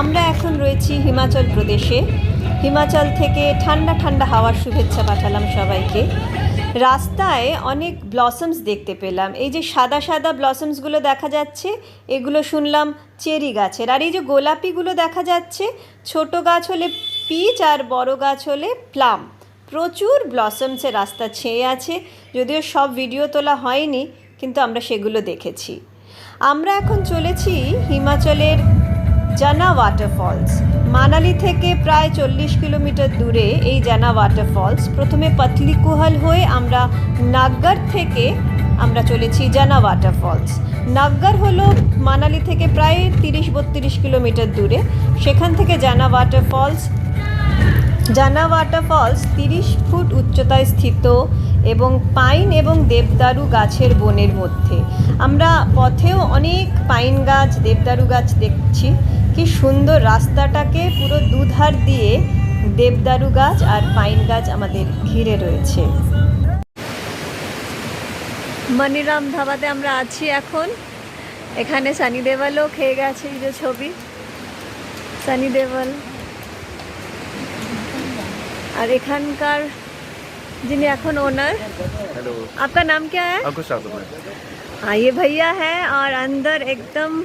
আমরা এখন রয়েছি হিমাচল প্রদেশে। হিমাচল থেকে ঠান্ডা ঠান্ডা হাওয়ার শুভেচ্ছা পাঠালাম সবাইকে। রাস্তায় অনেক ব্লসমস দেখতে পেলাম। এই যে সাদা সাদা ব্লসমসগুলো দেখা যাচ্ছে, এগুলো শুনলাম চেরি গাছের। আর এই যে গোলাপিগুলো দেখা যাচ্ছে, ছোট গাছ হলে পিচ আর বড় গাছ হলে প্লাম প্রচুর ব্লসমসের রাস্তা ছেয়ে আছে, যদিও সব ভিডিও তোলা হয়নি, কিন্তু আমরা সেগুলো দেখেছি। আমরা এখন চলেছি হিমাচলের জানা ওয়াটারফলস মানালি থেকে প্রায় চল্লিশ কিলোমিটার দূরে এই জানা ওয়াটারফলস প্রথমে পাতলিকুহাল হয়ে আমরা নাগগর থেকে আমরা চলেছি জানা ওয়াটারফলস নাগগর হলো মানালি থেকে প্রায় তিরিশ বত্রিশ কিলোমিটার দূরে। সেখান থেকে জানা ওয়াটারফলস জানা ওয়াটারফলস তিরিশ ফুট উচ্চতায় স্থিত এবং পাইন এবং দেবদারু গাছের বনের মধ্যে। আমরা পথেও অনেক পাইন গাছ, দেবদারু গাছ দেখছি। কি সুন্দর রাস্তাটাকে পুরো দুধার দিয়ে দেবদারু গাছ আর পাইন গাছ আমাদের ঘিরে রয়েছে মনিরাম ধাবাতে আমরা আছি এখন এখানে সানি দেওয়ালও খেয়ে গেছে এই যে ছবি সানি দেওয়াল और एखानकार जिन्हें এখন ओनर हेलो आपका नाम क्या है अंकुश ठाकुर मैं हाँ ये भैया है और अंदर एकदम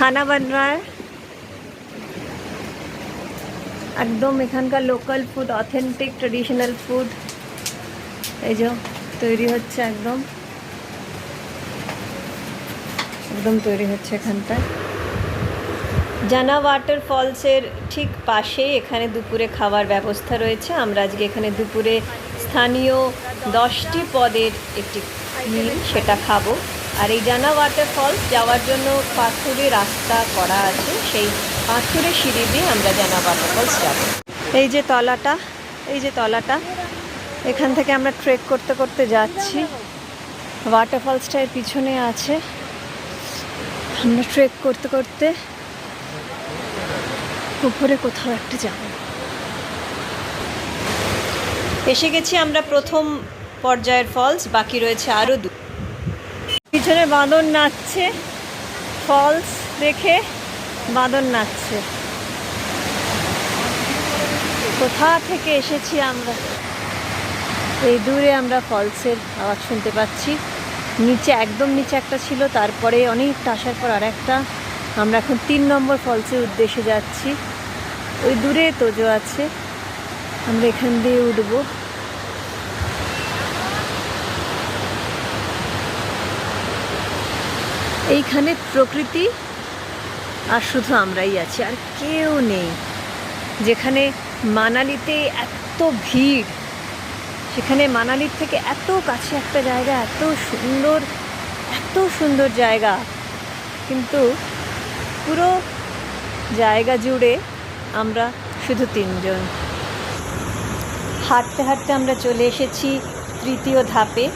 খানা বান একদম এখানকার local food authentic traditional food এই যে তৈরি হচ্ছে একদম একদম তৈরি হচ্ছে এখানটায় জানা ওয়াটারফলসের ঠিক পাশেই এখানে দুপুরে খাওয়ার ব্যবস্থা রয়েছে। আমরা আজকে এখানে দুপুরে স্থানীয় দশটি পদের একটি মিল সেটা খাব। আর এই জানা ওয়াটারফলস যাওয়ার জন্য পাথুরে রাস্তা করা আছে। সেই পাথুরে সিঁড়ি দিয়ে আমরা জানা ওয়াটারফলস যাব। এই যে তলাটা, এই যে তলাটা, এখান থেকে আমরা ট্রেক করতে করতে যাচ্ছি। ওয়াটারফলসটা এর পিছনে আছে। আমরা ট্রেক করতে করতে উপরে কোথাও একটা যাব। এসে গেছি আমরা প্রথম পর্যায়ের ফলস বাকি রয়েছে আরও দু পিছনে বাঁদর নাচছে। ফলস দেখে বাঁদর নাচছে। কোথা থেকে এসেছি আমরা? এই দূরে আমরা ফলসের আওয়াজ শুনতে পাচ্ছি। নিচে, একদম নিচে একটা ছিল, তারপরে অনেকটা আসার পর আর একটা। আমরা এখন তিন নম্বর ফলসের উদ্দেশ্যে যাচ্ছি। ওই দূরে তোজো আছে। আমরা এখান দিয়ে উঠবো। এইখানে প্রকৃতি আর শুধু আমরাই আছি, আর কেউ নেই। যেখানে মানালিতে এত ভিড়, সেখানে মানালির থেকে এত কাছে একটা জায়গা, এত সুন্দর এত সুন্দর জায়গা। কিন্তু পুরো জায়গা জুড়ে আমরা শুধু তিনজন। হাঁটতে হাঁটতে আমরা চলে এসেছি তৃতীয় ধাপে।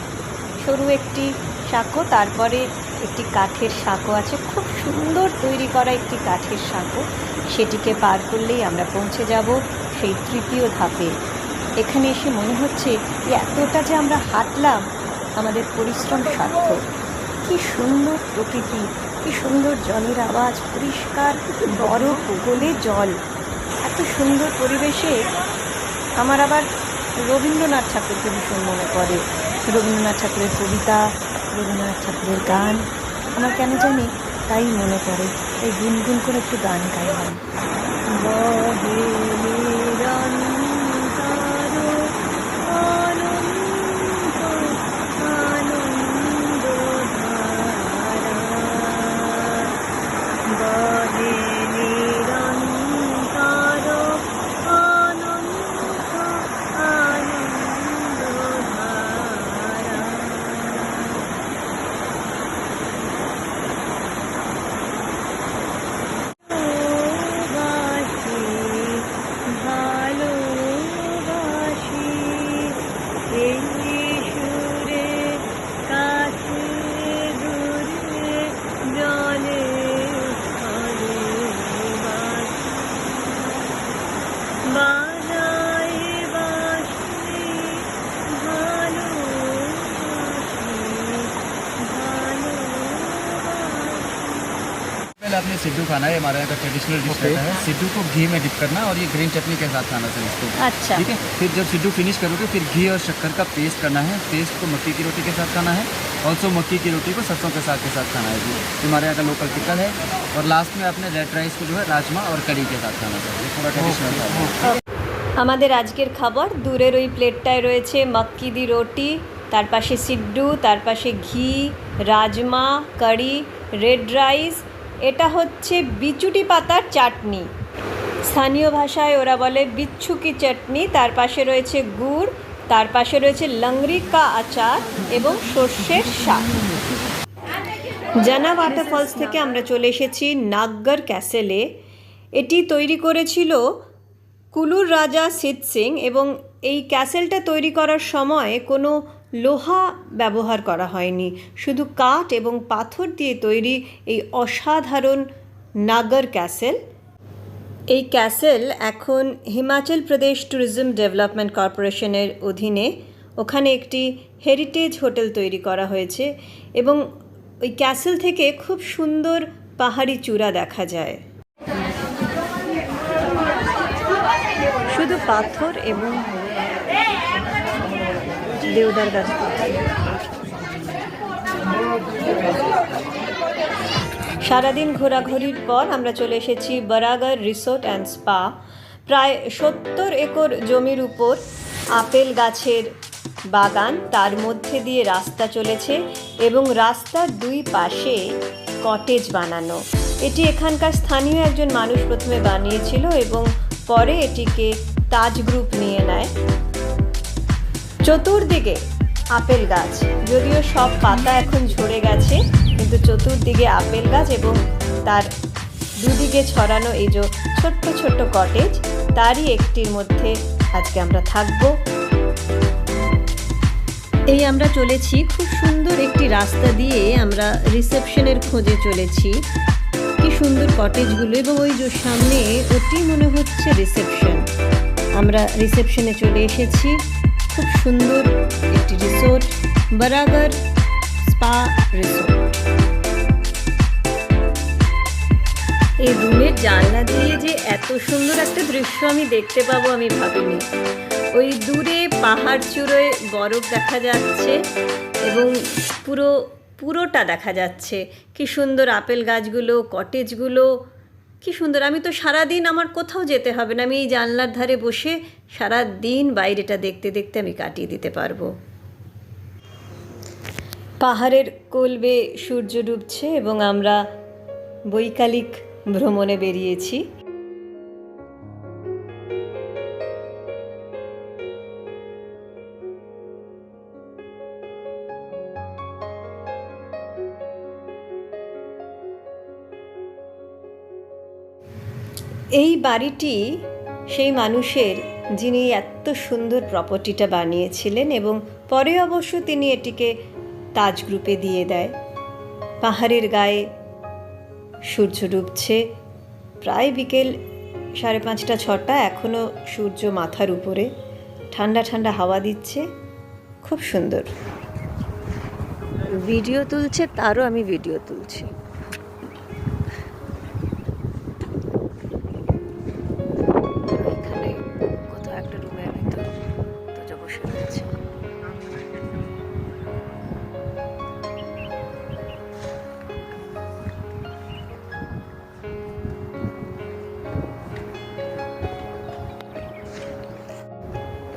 সরু একটি সাঁকো, তারপরে একটি কাঠের সাঁকো আছে। খুব সুন্দর তৈরি করা একটি কাঠের সাঁকো। সেটিকে পার করলেই আমরা পৌঁছে যাব সেই তৃতীয় ধাপে। এখানে এসে মনে হচ্ছে এতটা যে আমরা হাঁটলাম, আমাদের পরিশ্রম সার্থক। কি সুন্দর প্রকৃতি, কি সুন্দর জলের আওয়াজ, পরিষ্কার বরফ গোলে জল। এত সুন্দর পরিবেশে আমার আবার রবীন্দ্রনাথ ঠাকুরকে ভীষণ মনে পড়ে। রবীন্দ্রনাথ ঠাকুরের কবিতা রবীন্দ্রনাথ ঠাকুরের গান। আমার কেন জানি তাই মনে পড়ে, তাই গুনগুন করে একটু গান গাইলাম। पहले आपने सिड्डू खाना है हमारे यहाँ का ट्रेडिशनल डिश Okay. रहता है सिड्डू को घी में डिप करना और ये ग्रीन चटनी के साथ खाना सर इसको अच्छा ठीक है फिर जब सिड्डू फिनिश करोगे फिर घी और शक्कर का पेस्ट करना है पेस्ट को मक्की की रोटी के साथ खाना है ऑल्सो मक्की की रोटी को सरसों के साग के साथ खाना है जी ये हमारे यहाँ का लोकल पिकल है और लास्ट में आपने रेड राइस को जो है राजमा और कड़ी के साथ खाना सर ये पूरा ट्रेडिशनल है আমাদের আজকের খাবার দূরের ওই প্লেটটায় রয়েছে মাক্কি দি রুটি তার পাশে সিড্ডু তার পাশে ঘি রাজমা কারি রেড রাইস এটা হচ্ছে বিচুটি পাতার চাটনি। স্থানীয় ভাষায় ওরা বলে বিচ্ছুকি চাটনি। তার পাশে রয়েছে গুড়, তার পাশে রয়েছে লংরি কা আচার এবং সর্ষের শাক। জানা ওয়াটারফলস থেকে আমরা চলে এসেছি নাগগর ক্যাসেলে। এটি তৈরি করেছিল কুলুর রাজা সিদ সিং এবং এই ক্যাসেলটা তৈরি করার সময় কোনো লোহা ব্যবহার করা হয়নি। শুধু কাঠ এবং পাথর দিয়ে তৈরি এই অসাধারণ নাগর ক্যাসেল। এই ক্যাসেল এখন হিমাচল প্রদেশ ট্যুরিজম ডেভেলপমেন্ট কর্পোরেশনের অধীনে ওখানে একটি হেরিটেজ হোটেল তৈরি করা হয়েছে এবং ওই ক্যাসেল থেকে খুব সুন্দর পাহাড়ি চূড়া দেখা যায়। শুধু পাথর এবং দেওদার গাছ সারাদিন ঘোরাঘুরির পর আমরা চলে এসেছি বরাগর রিসোর্ট অ্যান্ড স্পা। প্রায় সত্তর একর জমির উপর আপেল গাছের বাগান, তার মধ্যে দিয়ে রাস্তা চলেছে এবং রাস্তার দুই পাশে কটেজ বানানো। এটি এখানকার স্থানীয় একজন মানুষ প্রথমে বানিয়েছিল এবং পরে এটিকে তাজ গ্রুপ নিয়ে নেয়। চতুর্দিকে আপেল গাছ। যদিও সব পাতা এখন ঝরে গেছে, কিন্তু চতুর্দিকে আপেল গাছ এবং তার দুদিকে ছড়ানো এই যে ছোট্ট ছোট্ট কটেজ তারই একটির মধ্যে আজকে আমরা থাকব। এই আমরা চলেছি, খুব সুন্দর একটি রাস্তা দিয়ে আমরা রিসেপশনের খোঁজে চলেছি। কি সুন্দর কটেজগুলো এবং ওই যে সামনে ওটি মনে হচ্ছে রিসেপশন। আমরা রিসেপশনে চলে এসেছি। খুব সুন্দর একটি রিসোর্ট বরাগর স্পা রিসোর্ট এই রুমের জানলা দিয়ে যে এত সুন্দর একটা দৃশ্য আমি দেখতে পাবো আমি ভাবিনি। ওই দূরে পাহাড় চূড়োয় বরফ দেখা যাচ্ছে এবং পুরো, পুরোটা দেখা যাচ্ছে। কি সুন্দর আপেল গাছগুলো কটেজগুলো কি সুন্দর, আমি তো সারা দিন আমার কোথাও যেতে হবে না, আমি এই জানলার ধারে বসে সারা দিন বাইরেটা দেখতে দেখতে আমি কাটিয়ে দিতে পারব। পাহাড়ের কোলবে সূর্য ডুবছে এবং আমরা বৈকালিক ভ্রমণে বেরিয়েছি। এই বাড়িটি সেই মানুষের যিনি এত সুন্দর প্রপার্টিটা বানিয়েছিলেন এবং পরে অবশ্য তিনি এটিকে তাজ গ্রুপে দিয়ে দেয়। পাহাড়ের গায়ে সূর্য ডুবছে। প্রায় বিকেল সাড়ে পাঁচটা, ছটা এখনও সূর্য মাথার উপরে। ঠান্ডা ঠান্ডা হাওয়া দিচ্ছে। খুব সুন্দর। ভিডিও তুলছে, তারও আমি ভিডিও তুলছি।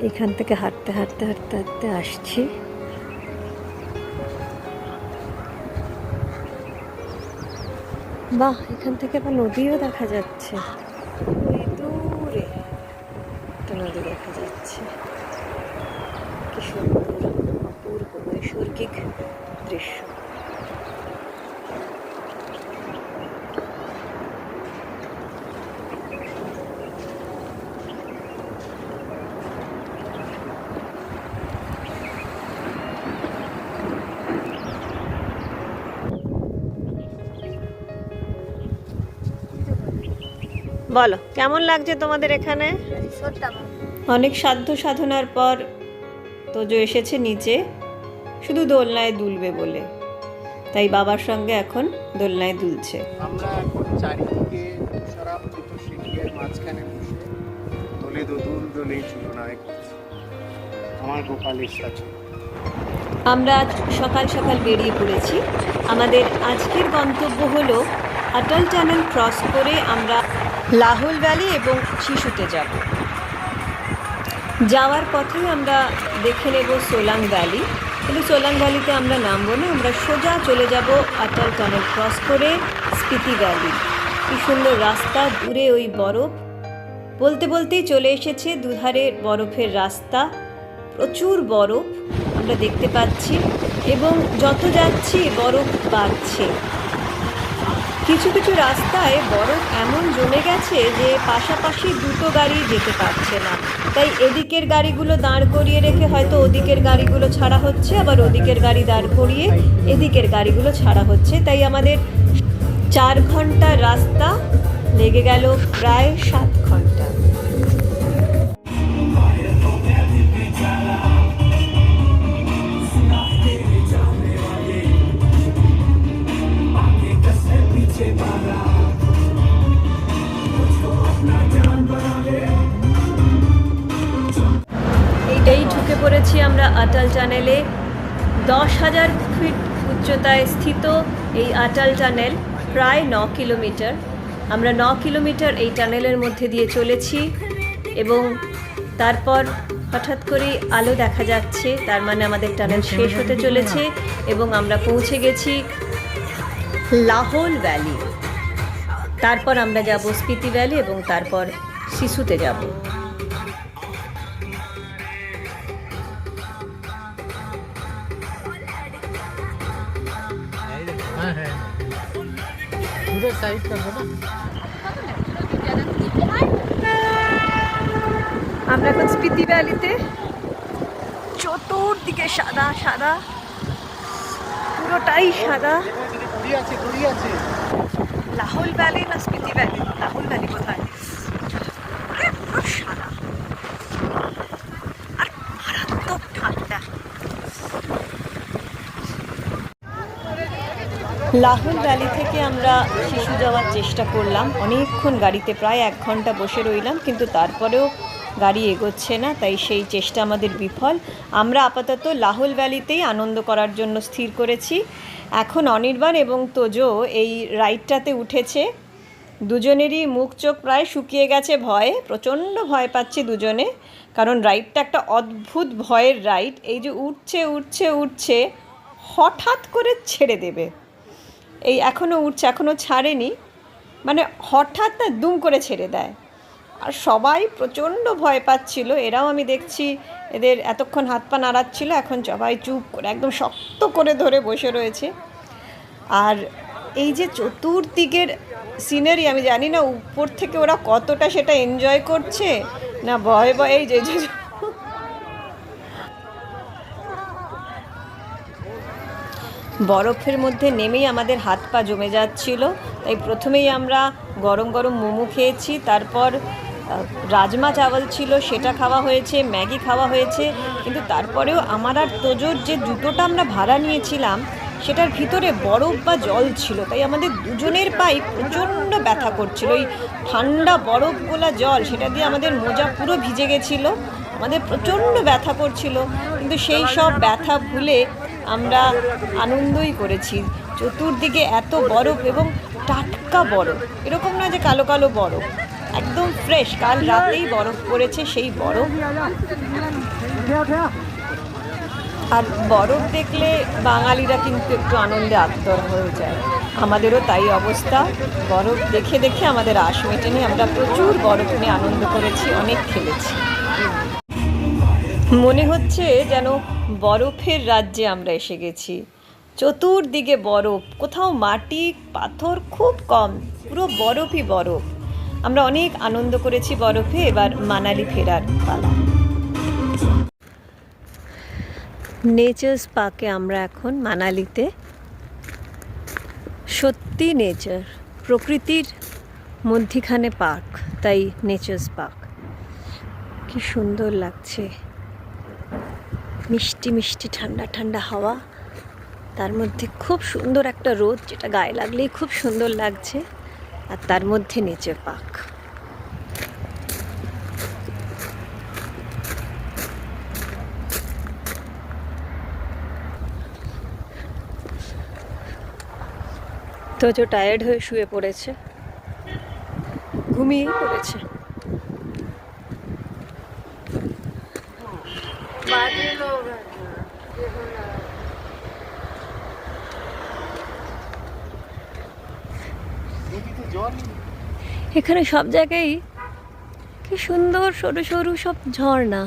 এখান থেকে হাঁটতে হাঁটতে হাঁটতে হাঁটতে আসছি। বাহ, এখান থেকে আবার নদীও দেখা যাচ্ছে। দূরে একটা নদী দেখা যাচ্ছে। কি সুন্দর, অপূর্ব, নৈসর্গিক দৃশ্য। বলো কেমন লাগছে তোমাদের এখানে? অনেক সাধ্য সাধনার পর তোজো এসেছে নিচে। শুধু দোলনায় দুলবে বলে। তাই বাবার সঙ্গে এখন দোলনায় দুলছে। আমরা আজ সকাল সকাল বেরিয়ে পড়েছি। আমাদের আজকের গন্তব্য হলো আটল টানেল ক্রস করে আমরা লাহোল ভ্যালি এবং শিশুতে যাব। যাওয়ার পথে আমরা দেখে নেব সোলাং ভ্যালি। কিন্তু সোলাং ভ্যালিতে আমরা নামবো না, আমরা সোজা চলে যাব অটল টানেল ক্রস করে স্পিতি ভ্যালি। কি সুন্দর রাস্তা, দূরে ওই বরফ। বলতে বলতেই চলে এসেছে দুধারে বরফের রাস্তা। প্রচুর বরফ আমরা দেখতে পাচ্ছি এবং যত যাচ্ছি বরফ বাড়ছে। কিছু কিছু রাস্তায় বরফ এমন জমে গেছে যে পাশাপাশি দুটো গাড়ি যেতে পারছে না। তাই এদিকের গাড়িগুলো দাঁড় করিয়ে রেখে হয়তো ওদিকের গাড়িগুলো ছাড়া হচ্ছে, আবার ওদিকের গাড়ি দাঁড় করিয়ে এদিকের গাড়িগুলো ছাড়া হচ্ছে। তাই আমাদের চার ঘণ্টা রাস্তা লেগে গেল প্রায় সাত ঘণ্টা। পড়েছি আমরা আটাল টানেলে। দশ হাজার ফিট উচ্চতায় স্থিত এই আটাল টানেল প্রায় ন কিলোমিটার। আমরা ন কিলোমিটার এই টানেলের মধ্যে দিয়ে চলেছি এবং তারপর হঠাৎ করে আলো দেখা যাচ্ছে, তার মানে আমাদের টানেল শেষ হতে চলেছে এবং আমরা পৌঁছে গেছি লাহোল ভ্যালি। তারপর আমরা যাব স্পিতি ভ্যালি এবং তারপর শিশুতে যাব। আমরা এখন স্পিতি ভ্যালিতে। চতুর্দিকে সাদা সাদা। পুরোটাই সাদা। লাহোল ভ্যালি না স্পিতি ভ্যালি? লাহুল ভ্যালি কোথায়? সাদা আর মারাত্মক ঠান্ডা লাহোল ভ্যালি থেকে আমরা শিশু যাওয়ার চেষ্টা করলাম। অনেকক্ষণ গাড়িতে প্রায় এক ঘণ্টা বসে রইলাম, কিন্তু তারপরেও গাড়ি এগোচ্ছে না, তাই সেই চেষ্টা আমাদের বিফল। আমরা আপাতত লাহুল ভ্যালিতেই আনন্দ করার জন্য স্থির করেছি। এখন অনির্বাণ এবং তোজো এই রাইডটাতে উঠেছে। দুজনেরই মুখ চোখ প্রায় শুকিয়ে গেছে ভয়ে, প্রচণ্ড ভয় পাচ্ছে দুজনে, কারণ রাইডটা একটা অদ্ভুত ভয়ের রাইড। এই যে উঠছে উঠছে উঠছে, হঠাৎ করে ছেড়ে দেবে। এই এখনও উঠছে এখনও ছাড়েনি। মানে হঠাৎ না দুম করে ছেড়ে দেয়। আর সবাই প্রচণ্ড ভয় পাচ্ছিল। এরাও আমি দেখছি এদের এতক্ষণ হাত পা নাড়াচ্ছিল, এখন সবাই চুপ করে, একদম শক্ত করে ধরে বসে রয়েছে। আর এই যে চতুর্দিকের সিনারি আমি জানি না উপর থেকে ওরা কতটা সেটা এনজয় করছে, না ভয় ভয়, এই যে এই যে- বরফের মধ্যে নেমেই আমাদের হাত পা জমে যাচ্ছিল। তাই প্রথমেই আমরা গরম গরম মোমো খেয়েছি, তারপর রাজমা চাওয়াল ছিল, সেটা খাওয়া হয়েছে, ম্যাগি খাওয়া হয়েছে, কিন্তু তারপরেও আমার আর তোজোর যে জুতোটা আমরা ভাড়া নিয়েছিলাম, সেটার ভিতরে বরফ বা জল ছিল। তাই আমাদের দুজনের পাই প্রচণ্ড ব্যথা করছিল। ওই ঠান্ডা বরফ গোলা জল, সেটা দিয়ে আমাদের মোজা পুরো ভিজে গেছিল। আমাদের প্রচণ্ড ব্যথা করছিল। কিন্তু সেই সব ব্যথা ভুলে আমরা আনন্দই করেছি। চতুর্দিকে এত বরফ এবং টাটকা বরফ। এরকম না যে কালো কালো বরফ। একদম ফ্রেশ কাল রাতেই বরফ পড়েছে সেই বরফ। আর বরফ দেখলে বাঙালিরা কিন্তু একটু আনন্দে আত্মর হয়ে যায়। আমাদেরও তাই অবস্থা। বরফ দেখে দেখে আমাদের আশ মেটেনি। আমরা প্রচুর বরফ নিয়ে আনন্দ করেছি, অনেক খেলেছি। মনে হচ্ছে যেন বরফের রাজ্যে আমরা এসে গেছি। চতুর্দিকে বরফ, কোথাও মাটি, পাথর খুব কম, পুরো বরফই বরফ। আমরা অনেক আনন্দ করেছি বরফে, এবার মানালি ফেরার পালা। নেচার্স পার্কে আমরা এখন মানালিতে। সত্যি নেচার প্রকৃতির মধ্যিখানে পার্ক তাই নেচার্স পার্ক কি সুন্দর লাগছে। মিষ্টি মিষ্টি, ঠান্ডা ঠান্ডা হাওয়া। তার মধ্যে খুব সুন্দর একটা রোদ, যেটা গায়ে লাগলেই খুব সুন্দর লাগছে। আর তার মধ্যে নিচে পাক। তো টায়ার্ড হয়ে শুয়ে পড়েছে, ঘুমিয়েই পড়েছে। এখানে সব জায়গায় কি সুন্দর সরু সরু সব ঝর্ণা।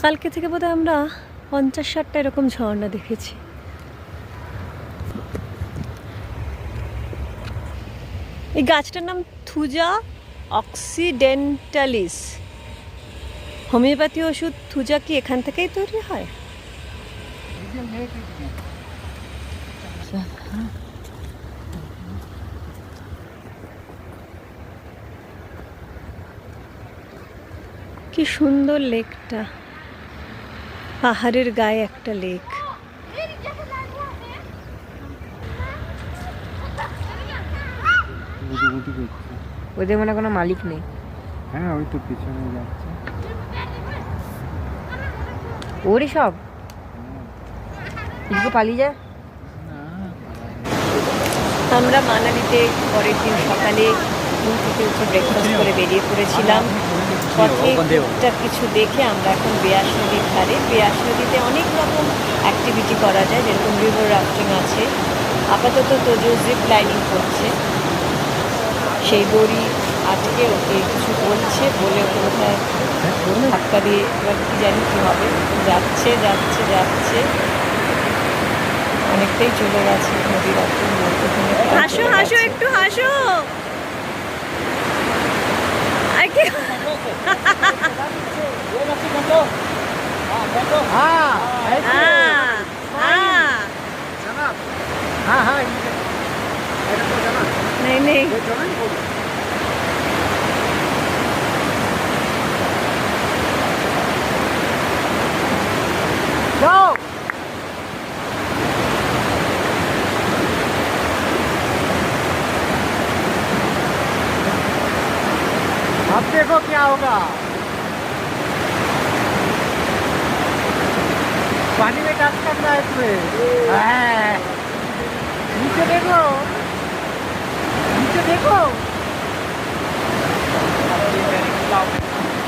কালকে থেকে বোধহয় আমরা পঞ্চাশ ষাটটা এরকম ঝর্ণা দেখেছি। এই গাছটার নাম থুজা অক্সিডেন্টালিস। হোমিওপ্যাথি ওষুধ থুজা কি এখান থেকেই তৈরি হয়? কি সুন্দর লেকটা। পাহাড়ের গায়ে একটা লেক। ওদের মনে কোনো মালিক নেই। হ্যাঁ ওই তো পিছনে যাচ্ছে। ওরই সব। এদিকে পালিয়ে যায় আমরা মানালিতে পরের দিন সকালে ঘুম থেকে উঠে ব্রেকফাস্ট করে বেরিয়ে পড়েছিলাম। পথে কিছু দেখে আমরা এখন বেয়াস নদীর ধারে। বেয়াস নদীতে অনেক রকম অ্যাক্টিভিটি করা যায়, যেরকম রিভার রাফটিং আছে। আপাতত তোজো জিপ লাইনিং করছে, সেই দড়ি আজকে ওকে কিছু বলছে বলে ওকে বোধহয় ধাক্কা দিয়ে এবার কি জানি কী হবে যাচ্ছে যাচ্ছে যাচ্ছে অনেকটাই চলে গেছে নদীর একদম মধ্যখানে প্রায় হাসো চলে হাসো গেছে। একটু হাসো আর কি হ্যাঁ হ্যাঁ हाँ हाँ नहीं नहीं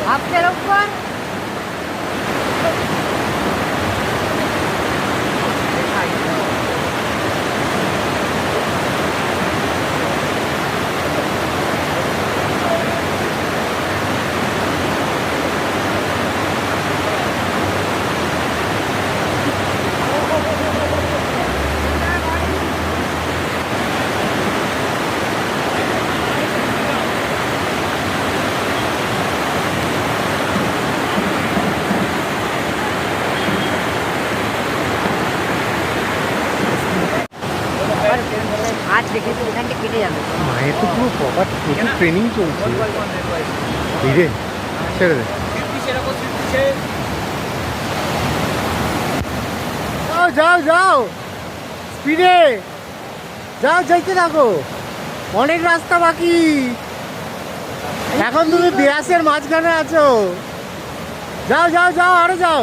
Hauptverlaufbahn হাত দেখে তো কেটে যাবে। মায়ের তো পুরো প্রপার ট্রেনিং চলছে। ধীরে ছেড়ে দে। যাও যাও যাও। স্পিডে। যাও যাইতে থাকো। অনেক রাস্তা বাকি। এখন তুমি বিয়াসের মাঝখানে আছো। যাও যাও যাও আরও যাও।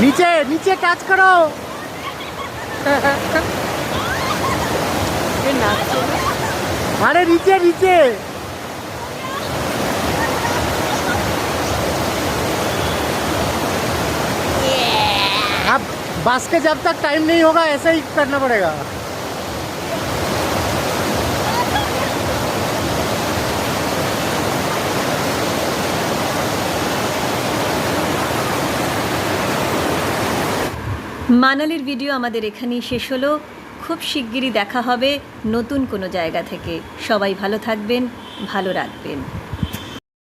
नीचे नीचे टच करो अरे नीचे नीचे अब बस के जब तक टाइम नहीं होगा ऐसे ही करना पड़ेगा মানালির ভিডিও আমাদের এখানেই শেষ হলো। খুব শিগগিরই দেখা হবে নতুন কোনো জায়গা থেকে। সবাই ভালো থাকবেন, ভালো রাখবেন।